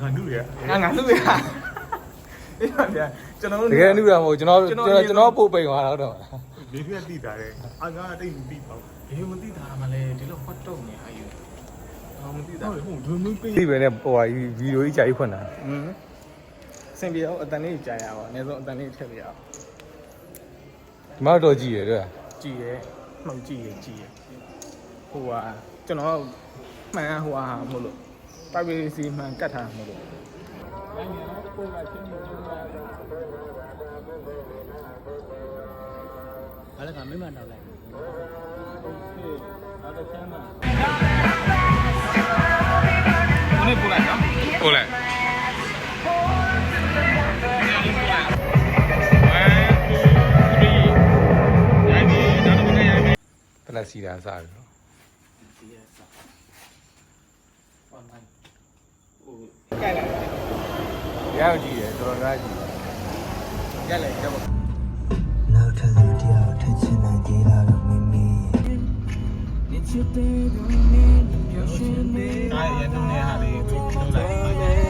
ငါနုရငါငါလူရအေးပါဗျာကျွန်တော်တို့တကယ်နုတာမဟုတ်ကျွန်တော်ကျွကျွန်န်တော်တော်ကျွန်တော်ပို့ပိန်သွားတော့နေပြတိတာတယ်အာငါတိတ်မပြီးပါဘယ်မသိတာမှလဲဒီလိုဟော့တုံနေအာယူအော်မသိတာဘူးဟုတ်တယ်ဟုတ်ဒွန်းမင်းပေးဒီပဲနဲ့ဟိုဟာဗီဒီယိုကြီးကြာကြီးဖွင့်တာอืมစင်ပြေအောင်အတန်လေးကြာရအောင်အနည်းဆုံးအတန်လေးထည့်ပြရအောင်ဒီမှာတော့ကြည့်ရတဲ့ကြည်ရဲမှောက်ကြည့်ရဲကြည်ရဲဟိုဟာကျွန်တော် မှန်ဟိုဟာမဟုတ်လို့ privacy မှန်ကတ်ထားမလို့ဘာလဲကမိမတောက်လိုက်ဘယ်နဲ့ပို့လိုက်နော်ဟုတ်လားပလက်စီတာစားပြီကြိုက်လိုက် ရအောင်ကြည့်ရတော်တော်များကြည့်ကြိုက်လိုက်တော့နောက်ထပ်လူတစ်ယောက်ထပ်ချင်နိုင်သေးလားလို့မမေးအားရတုံးနေဟာလေးကိုလုံးလိုက်ပါ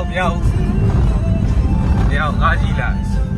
လုံးမြောက်မြောက်မြောက်ငါကြည့်လား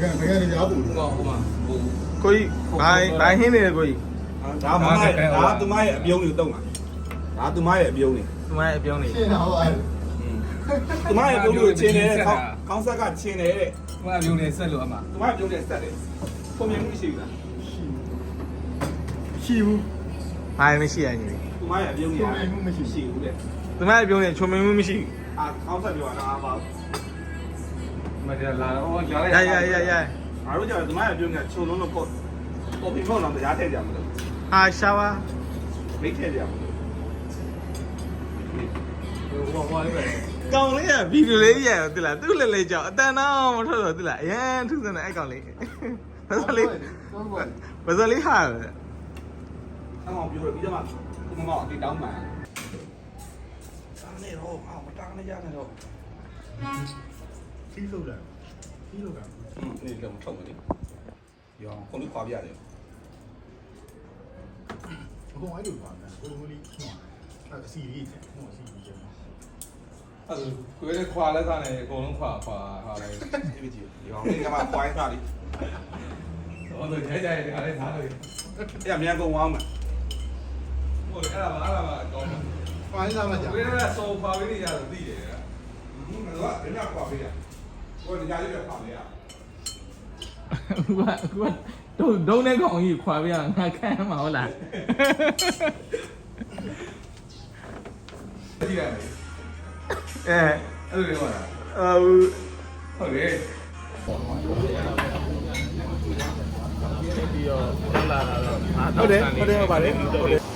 ဘယ်ကဘယ်ကနေကြားဘူးဟိုဟိုမှာဟိုကိုကြီးဘိုင်းဘိုင်းဟင်းနေတယ်ကိုကြီးဒါမမရဲ့ဒါသူမရဲ့အပြုံးကိုတုံးတာဒါသူမရဲ့အပြုံးနေသူမရဲ့အပြုံးနေရှင်းတာဟောအဲ့သူမရဲ့အပြုံးကိုချင်းတယ်ခေါင်းခေါင်းဆက်ကချင်းတယ်တဲ့ဟိုကပြုံးနေဆက်လို့အမသူမရဲ့အပြုံးနဲ့ဆက်တယ်ပုံမြင်မှုရှိဘူးလားရှိဘူးဘိုင်းမရှိရညီသူမရဲ့အပြုံးကြီးမရှိဘူးတဲ့သူမရဲ့အပြုံးနေချုံမင်းမှုမရှိအာခေါင်းဆက်ပြောတာပါ မကြလာတော့ဟိုကြားလိုက်ရရရရငါတို့ကြောင့်သူမရဲ့အပြုံးကချုံလုံးလို့ပေါ့ပေါ်ပြီးပေါ့တော့တရားထည့်ကြမလို့ဟာရှာဝါမိတ်ထည့်ကြမလို့ဟိုဟိုလေးပဲကောင်လေးကဗီဒီယိုလေးရရတိလားသူ့လက်လေးကြောင့်အတန်တော့မထွက်တော့တိလားအရန်ထူးစမ်းတဲ့အဲ့ကောင်လေးဘယ်စလေးဘယ်စလေးဟာလဲအမောင်ပြောပြီးတော့မှကိုမမောင်အတီတောင်းမှန်တာနေတော့အာမတားနေရနေတော့ 黑色的，黑色的。嗯，那两个臭的。有，红的花边的。我跟我舅说的，我我的，那个是一件，我是一。他是过来夸了啥呢？各种夸夸啥来，对不起，你，你干嘛夸一下的？我都天天在那啥的，要不要跟我玩嘛？我跟他了嘛，搞嘛？玩啥嘛？我跟他说夸给你一下子的，你们说人家夸给你。 ကောင်းတယ်ဖိုင်းလာမှကြာကိုယ်လည်းစောခွာပေးနေကြတော့သိတယ်ဟင်းကတော့ဒီညခွာပေးရကိုယ်တရားလေးပဲခွာပေးရအခုကအခုကဒုံဒုံတဲ့ကောင်ကြီးခွာပြရငါခံမှာဟုတ်လားကြည့်ရတယ်အဲအဲ့လိုလေဟုတ်လားအဟိုဟုတ်တယ်ပြီးတော့လာလာတော့ဟုတ်တယ်ဟုတ်တယ်ဟုတ်ပါတယ်ဟုတ်တယ်